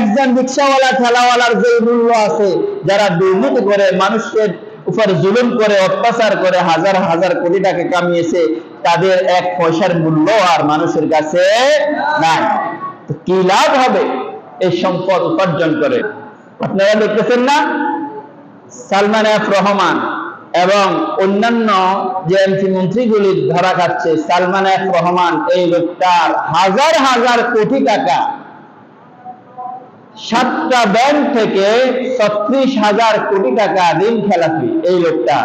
একজন রিক্সাওয়ালা, ঠেলাওয়ালার যে মূল্য আছে, যারা দুর্নীতি করে, মানুষের উপর জুলুম করে, অত্যাচার করে, হাজার হাজার কোটি টাকা কামিয়েছে, তাদের এক পয়সার মূল্য আর মানুষের কাছে নাই। কি লাভ হবে? এই সম্পদ উপার্জন করে। আপনারা দেখতেছেন না? সালমান এফ রহমান এবং অন্যান্য যে এমপি মন্ত্রীগুলি ধরা খাচ্ছে, সালমান এফ রহমান এই লোকটার হাজার হাজার কোটি টাকা সাতটা ব্যাংক থেকে ছত্রিশ হাজার কোটি টাকা ঋণ খেলাপি এই লোকটা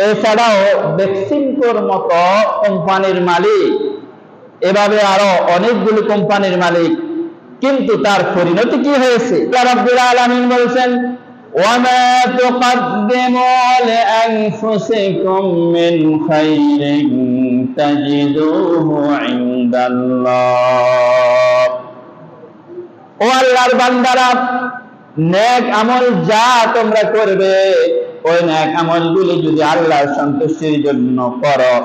এছাড়াও বেক্সিমকোর মতো কোম্পানির মালিক এভাবে আরো অনেকগুলো কোম্পানির মালিক কিন্তু তার পরিণতি কি হয়েছে রব্বুল আলামিন বলছেন وما تقدموا لأنفسكم من خير تجدوه عند الله আল্লাহর বান্দারা, নেক আমল যা তোমরা করবে, ওই নেক আমলগুলি যদি আল্লাহর সন্তুষ্টির জন্য করো,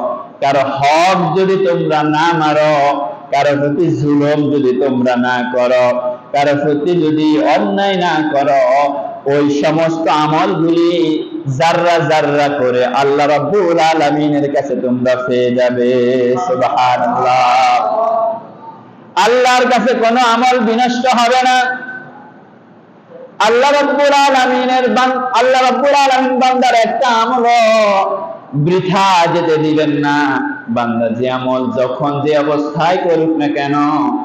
কারও হক যদি তোমরা না মারো, কারও প্রতি জুলুম যদি তোমরা না করো, কারও প্রতি যদি অন্যায় না করো, ওই সমস্ত আমলগুলি জাররা জাররা করে আল্লাহ রাব্বুল আলামিনের কাছে তোমরা পেয়ে যাবে, সুবহানাল্লাহ। আল্লাহর কাছে কোনো আমল বিনষ্ট হবে না। আল্লাহ রব্বুল আলামিনের আল্লাহ রব্বুল আলামিন বান্দার একটা আমল বৃথা যেতে দিবেন না। বান্দা যে আমল যখন যে অবস্থায় করুক না কেন